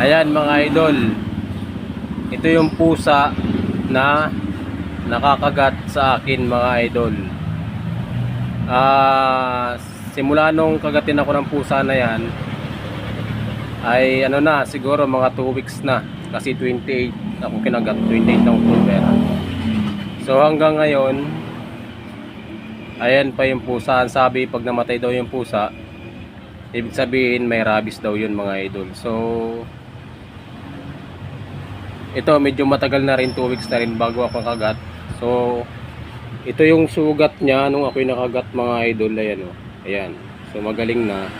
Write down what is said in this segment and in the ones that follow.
Ayan mga idol. Ito yung pusa na nakakagat sa akin mga idol. Ah, simula nung kagatin ako ng pusa na yan ay ano na siguro mga 2 weeks na kasi 28 ako kinagat 28 ng October. So hanggang ngayon ayan pa yung pusa. Ang sabi pag namatay daw yung pusa ibig sabihin may rabies daw yun mga idol. So ito medyo matagal na rin 2 weeks na rin bago ako kagat. So ito yung sugat niya nung ako'y nakagat mga idol ayan oh. Ayan. So magaling na.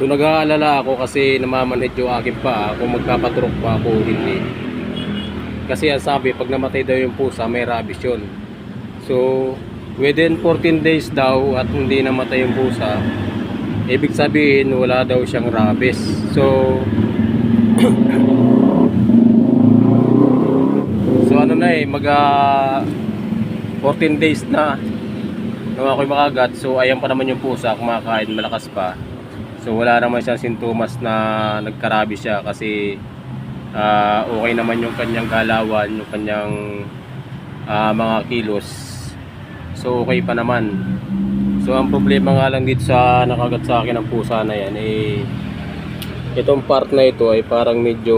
So nag-aalala ako kasi namamanhid yung aking paa kung magpapaturok pa ako o hindi. Kasi ang sabi pag namatay daw yung pusa may rabies yun. So within 14 days daw at hindi namatay yung pusa ibig sabihin wala daw siyang rabies. So So ano na eh, mag ah, 14 days na nung ako'y makagat. So ayan pa naman yung pusa, kumakain, malakas pa. So wala naman siyang sintomas na nagkarabi siya kasi ah, okay naman yung kanyang galawan, yung kanyang ah, mga kilos. So okay pa naman. So ang problema nga lang dito sa nakagat sa akin ng pusa na yan eh itong part na ito ay parang medyo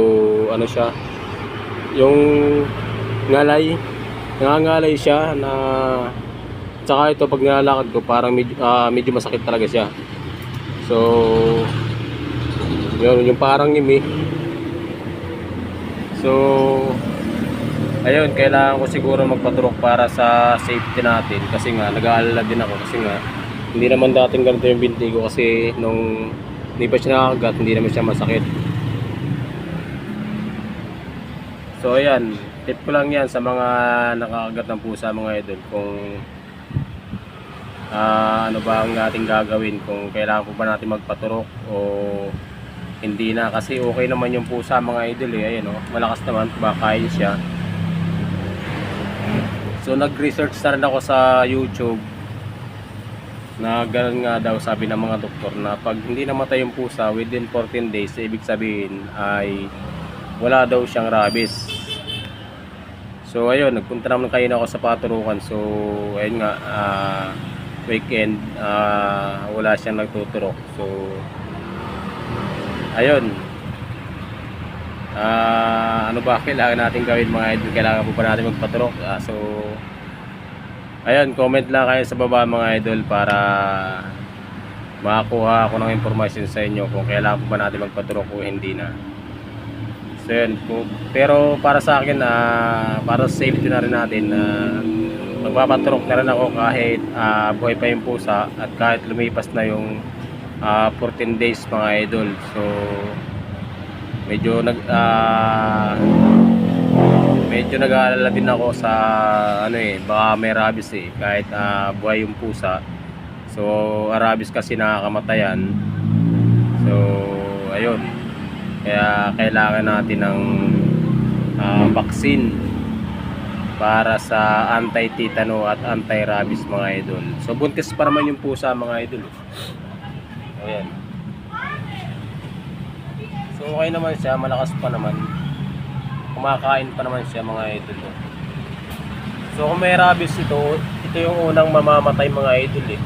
ano siya yung ngalay nangangalay siya na tsaka ito pag nilalakad ko parang medyo, ah, medyo masakit talaga siya. So yun yung parang imi so ayun kailangan ko siguro magpaturok para sa safety natin. Kasi nga nag-aalala din ako. Kasi nga hindi naman dating ganito yung binti ko kasi nung hindi pa siya nakakagat hindi naman siya masakit. So ayan, tip ko lang yan sa mga nakakagat ng pusa mga idol. Kung ah, ano ba ang ating gagawin? Kung kailangan po ba natin magpaturok o hindi na. Kasi okay naman yung pusa mga idol eh. Ayan oh, malakas naman. Kumakain siya. So nag-research na rin ako sa YouTube na ganun nga daw sabi ng mga doktor na pag hindi namatay yung pusa within 14 days ibig sabihin ay wala daw siyang rabies. So ayun, nagpunta naman kayo ako sa paturukan. So ayun nga, ah, weekend, ah, wala siyang nagtuturok. So ayun. Ah, ano ba kailangan natin gawin mga idol? Kailangan po ba natin magpaturok? Ah, so ayun, comment lang kayo sa baba mga idol para makakuha ako ng information sa inyo kung kailangan po ba natin magpaturok o hindi na. So yun po. Pero para sa akin, ah, para sa safety na rin natin, uh, magpapaturok na rin ako kahit ah, buhay pa yung pusa at kahit lumipas na yung ah, 14 days mga idol. So medyo nag ah, medyo nag-aalala din ako sa ano eh, baka may rabies eh kahit ah, buhay yung pusa. So rabies kasi nakakamatayan. So ayun. Kaya kailangan natin ng ah, vaccine para sa anti-tetano at anti-rabies mga idol. So buntis pa naman yung pusa mga idol. Ayan. So okay naman siya, malakas pa naman. Kumakain pa naman siya mga idol. So kung may rabies ito, ito yung unang mamamatay mga idol eh.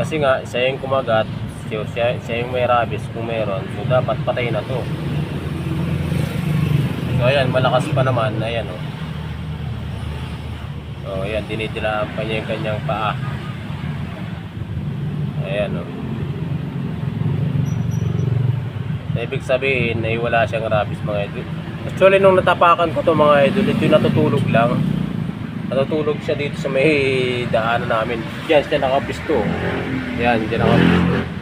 Kasi nga, siya yung kumagat, So, siya, siya yung may rabies kung meron. So, dapat patay na to. So, ayan, malakas pa naman. Ayan, oh. So, ayan, dinidilaan pa niya yung kanyang paa. Ayan, oh. So, ibig sabihin, ay wala siyang rabies mga idol. Actually, nung natapakan ko to mga idol, ito natutulog lang. Natutulog siya dito sa may daanan namin. Diyan, siya nakapisto. Yan, diyan nakapisto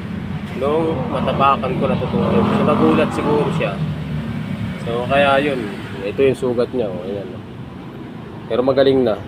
nung matapakan ko natutulog. So nagulat siguro siya. So kaya yun, ito yung sugat niya. Oh, ayan. Pero magaling na.